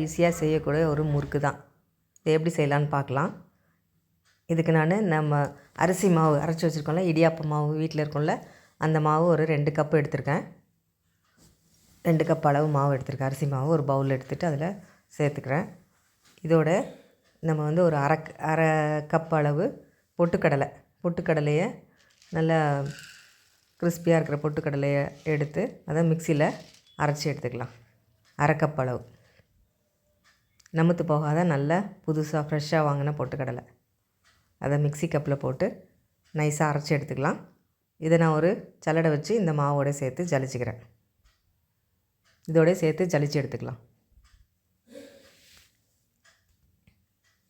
ஈஸியாக செய்யக்கூடிய ஒரு முறுக்கு தான் இது எப்படி செய்யலான்னு பார்க்கலாம். இதுக்கு நான் நம்ம அரிசி மாவு அரைச்சி வச்சுருக்கோம்ல இடியாப்ப மாவு வீட்டில் இருக்கோம்ல அந்த மாவு ஒரு ரெண்டு கப்பு எடுத்திருக்கேன். ரெண்டு கப் அளவு மாவு எடுத்திருக்கேன். அரிசி மாவு ஒரு பவுல் எடுத்துகிட்டு அதில் சேர்த்துக்கிறேன். இதோட நம்ம வந்து ஒரு அரை அரை கப் அளவு பொட்டுக்கடலை பொட்டுக்கடலையை நல்லா கிறிஸ்பியாக இருக்கிற பொட்டுக்கடலையை எடுத்து அதை மிக்சியில் அரைச்சி எடுத்துக்கலாம். அரை கப் அளவு. நமுத்து போகாத நல்ல புதுசாக ஃப்ரெஷ்ஷாக வாங்கின பொட்டுக்கடலை. அதை மிக்ஸி கப்பில் போட்டு நைஸாக அரைச்சி எடுத்துக்கலாம். இதை நான் ஒரு சல்லடை வச்சு இந்த மாவோட சேர்த்து ஜலிச்சுக்கிறேன். இதோடய சேர்த்து ஜலிச்சு எடுத்துக்கலாம்.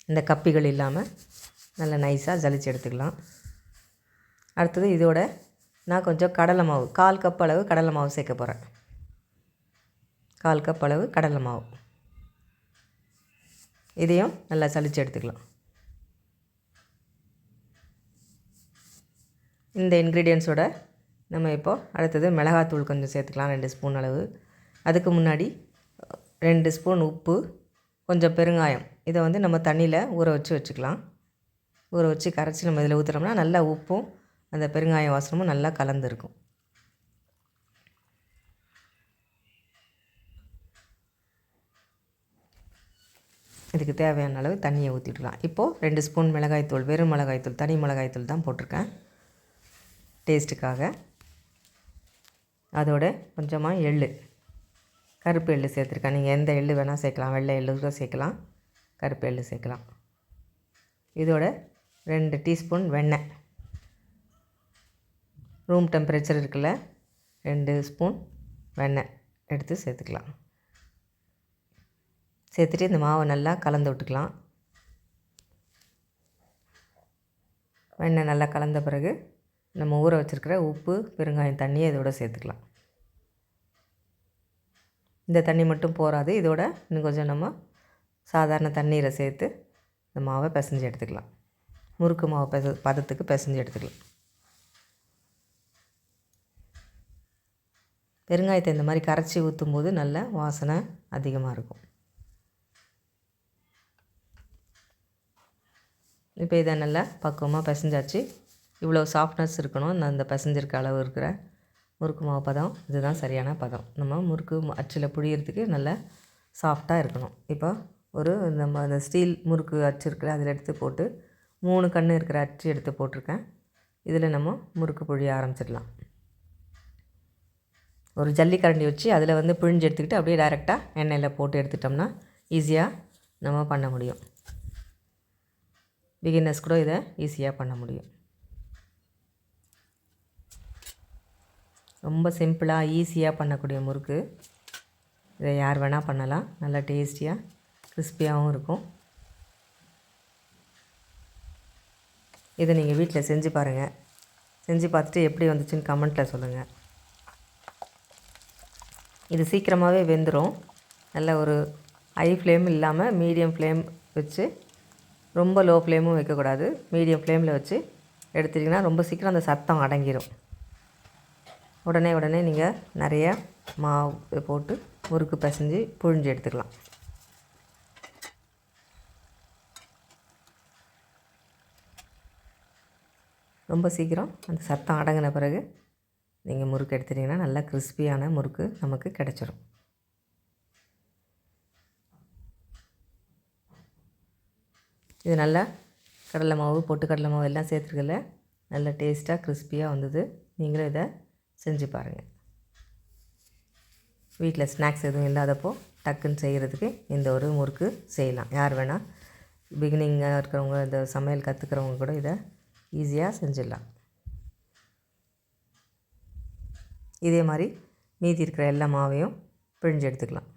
இந்த கப்பிகள் இல்லாமல் நல்லா நைஸாக ஜலிச்சு எடுத்துக்கலாம். அடுத்தது இதோட நான் கொஞ்சம் கடலை மாவு கால் கப் அளவு கடலை மாவு சேர்க்க போகிறேன் கால் கப் அளவு கடலை மாவு. இதையும் நல்லா சளிச்சு எடுத்துக்கலாம். இந்த இன்க்ரீடியன்ஸோட நம்ம இப்போது அடுத்தது மிளகாத்தூள் கொஞ்சம் சேர்த்துக்கலாம் ரெண்டு ஸ்பூன் அளவு. அதுக்கு முன்னாடி ரெண்டு ஸ்பூன் உப்பு கொஞ்சம் பெருங்காயம். இதை வந்து நம்ம தண்ணியில் ஊற வச்சு வச்சுக்கலாம். ஊற வச்சு கரைச்சி நம்ம இதில் ஊற்றுறோம்னா நல்லா உப்பும் அந்த பெருங்காயம் வாசனமும் நல்லா கலந்துருக்கும் இதுக்கு தேவையான அளவு தண்ணியை ஊற்றிடலாம் இப்போது ரெண்டு ஸ்பூன் மிளகாய்த்தூள் வெறும் மிளகாய்த்தூள் தனி மிளகாய்த்தூள் தான் போட்டிருக்கேன். டேஸ்ட்டுக்காக அதோட கொஞ்சமாக எள் கருப்பு எள்ளு சேர்த்துருக்கேன். நீங்கள் எந்த எள்ளு வேணால் சேர்க்கலாம். வெள்ளை எள்ளு கூட சேர்க்கலாம். கருப்பு எள்ளு சேர்க்கலாம். இதோட ரெண்டு டீஸ்பூன் வெண்ணெய். ரூம் டெம்பரேச்சர் இருக்குல்ல ரெண்டு ஸ்பூன் வெண்ணெய் எடுத்து சேர்த்துக்கலாம். சேர்த்துட்டு இந்த மாவை நல்லா கலந்து விட்டுக்கலாம். வெண்ணெய் நல்லா கலந்த பிறகு நம்ம ஊற வச்சுருக்கிற உப்பு பெருங்காயம் தண்ணியை இதோட சேர்த்துக்கலாம். இந்த தண்ணி மட்டும் போகாது இதோட இன்னும் கொஞ்சம் நம்ம சாதாரண தண்ணீரை சேர்த்து இந்த மாவை பிசைஞ்சு எடுத்துக்கலாம். முறுக்கு மாவு பெச பதத்துக்கு பிசைஞ்சு எடுத்துக்கலாம். பெருங்காயத்தை இந்த மாதிரி கரைச்சி ஊற்றும் போது நல்ல வாசனை அதிகமாக இருக்கும். இப்போ இதை நல்லா பக்குவமாக பிசைஞ்சாச்சு. இவ்வளோ சாஃப்ட்னஸ் இருக்கணும். இந்த பிசைஞ்சிருக்க அளவு இருக்கிற முறுக்கு மாவு பதம். இதுதான் சரியான பதம். நம்ம முறுக்கு அச்சில் புழியறதுக்கு நல்லா சாஃப்டாக இருக்கணும். இப்போ ஒரு நம்ம அந்த ஸ்டீல் முறுக்கு அச்சு இருக்கிற அதில் எடுத்து போட்டு மூணு கன்று இருக்கிற அச்சு எடுத்து போட்டிருக்கேன். இதில் நம்ம முறுக்கு புழிய ஆரம்பிச்சிடலாம். ஒரு ஜல்லிக்கரண்டி வச்சு அதில் வந்து பிழிஞ்சு எடுத்துக்கிட்டு அப்படியே டைரெக்டாக எண்ணெயில் போட்டு எடுத்துட்டோம்னா ஈஸியாக நம்ம பண்ண முடியும். பிகினர்ஸ் கூட இதை ஈஸியாக பண்ண முடியும். ரொம்ப சிம்பிளாக ஈஸியாக பண்ணக்கூடிய முறுக்கு. இதை யார் வேணால் பண்ணலாம். நல்லா டேஸ்டியாக கிறிஸ்பியாகவும் இருக்கும். இதை நீங்கள் வீட்டில் செஞ்சு பாருங்கள் செஞ்சு பார்த்துட்டு எப்படி வந்துச்சுன்னு கமெண்ட்டில் சொல்லுங்கள் இது சீக்கிரமாகவே வெந்துடும் நல்ல ஒரு ஹை ஃப்ளேம் இல்லாமல் மீடியம் ஃப்ளேம் வச்சு ரொம்ப லோ ஃப்ளேமும் வைக்கக்கூடாது. மீடியம் ஃப்ளேமில் வச்சு எடுத்துட்டிங்கன்னா ரொம்ப சீக்கிரம் அந்த சத்தம் அடங்கிடும் உடனே உடனே நீங்கள் நிறைய மாவு போட்டு முறுக்கு பிசைஞ்சு புழிஞ்சு எடுத்துக்கலாம். ரொம்ப சீக்கிரம் அந்த சத்தம் அடங்கின பிறகு நீங்கள் முறுக்கு எடுத்துட்டிங்கன்னா நல்லா கிறிஸ்பியான முறுக்கு நமக்கு கிடச்சிரும். இது நல்லா கடலை மாவு பொட்டு கடலை மாவு எல்லாம் சேர்த்துருக்கல. நல்ல டேஸ்ட்டாக கிறிஸ்பியாக வந்தது. நீங்களும் இதை செஞ்சு பாருங்கள் வீட்டில் ஸ்நாக்ஸ் எதுவும் இல்லாதப்போ டக்குன்னு செய்கிறதுக்கு இந்த ஒரு முறுக்கு செய்யலாம். யார் வேணால் பிகினிங்காக இருக்கிறவங்க இந்த சமையல் கற்றுக்கிறவங்க கூட இதை ஈஸியாக செஞ்சிடலாம். இதே மாதிரி மீதி இருக்கிற எல்லா மாவையும் பிழிஞ்சு எடுத்துக்கலாம்.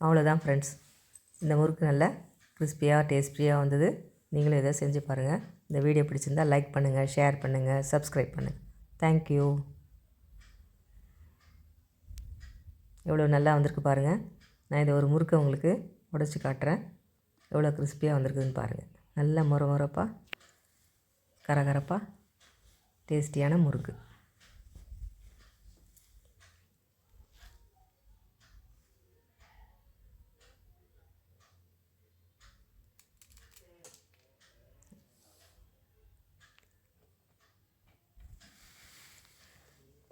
அவ்வளோதான் ஃப்ரெண்ட்ஸ் இந்த முறுக்கு நல்லா கிறிஸ்பியாக டேஸ்டியாக வந்தது. நீங்களும் இதை செஞ்சு பாருங்கள் இந்த வீடியோ பிடிச்சிருந்தால் லைக் பண்ணுங்கள் ஷேர் பண்ணுங்கள் சப்ஸ்கிரைப் பண்ணுங்கள் தேங்க்யூ எவ்வளோ நல்லா வந்திருக்கு பாருங்கள் நான் இதை ஒரு முறுக்கை உங்களுக்கு உடச்சி காட்டுறேன். எவ்வளோ கிறிஸ்பியாக வந்திருக்குதுன்னு பாருங்கள் நல்ல முற முறப்பாக கரகரப்பாக டேஸ்டியான முறுக்கு.